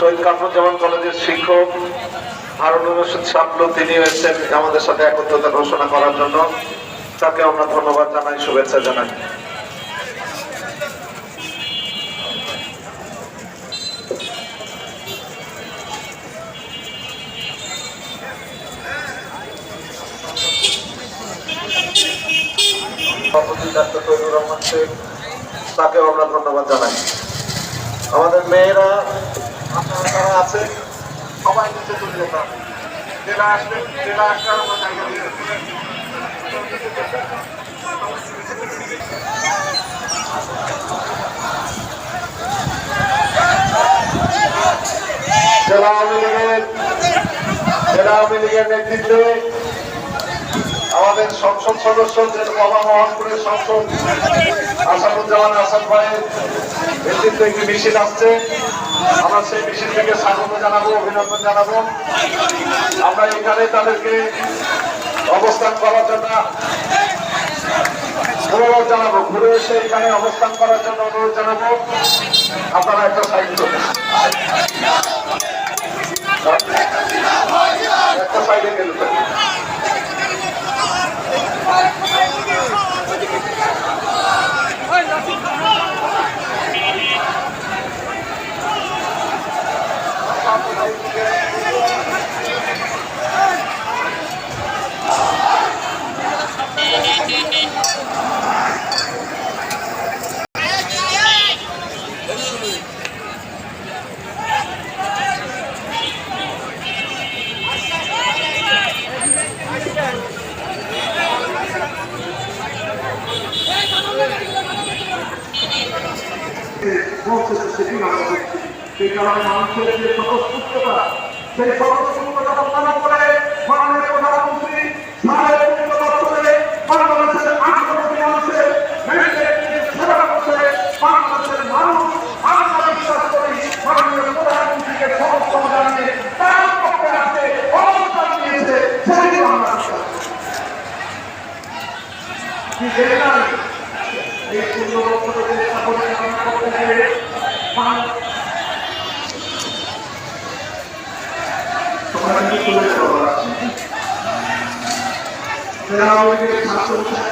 শহীদ কামরুজ্জামান কলেজের শিক্ষক হারুনুর রশিদ তিনি এসেছেন আমাদের সাথে একত্রতা ঘোষণা করার জন্য। তাকে আমরা ধন্যবাদ জানাই, শুভেচ্ছা জানাই। তাকেও আমরা ধন্যবাদ জানাই। আমাদের মেয়েরা আপনারা যারা আছে সবাই নিচে চলে যেতাম জেলা আসলে জেলা আসলে আমরা জায়গা দিয়ে জেলা আওয়ামী লীগের জেলা আওয়ামী লীগের নেতৃত্বে আমাদের সংসদ সদস্য বাবা মোহনপুরের সংসদ, আসাদুজ্জামান আসাদ ভাইয়ের নেতৃত্বে একটি মিছিল আসছে। আমরা সেই মিছিল থেকে স্বাগত জানাব, অভিনন্দন জানাব। আমরা এখানে তাদেরকে অবস্থান করার জন্য অনুরোধ জানাব। ঘুরে এসে এখানে অবস্থান করার জন্য অনুরোধ জানাব। আপনারা একটা সাইড করুন একটা সাইডে গেলে পৌঁছেছে সেটি আমরা সেই কারণে মানুষের যে স্বতঃস্ফূর্ততা সেই স্বতঃস্ফূর্ততা প্রদান করে মাননীয় প্রধানমন্ত্রী সাড়ে তিন বছরে বাংলাদেশের আট কোটি মানুষের সেবা করছে বাংলাদেশের মানুষ আমরা তার। তোমরা কি তুলে ধরো? সেরা ওই যে ছাত্র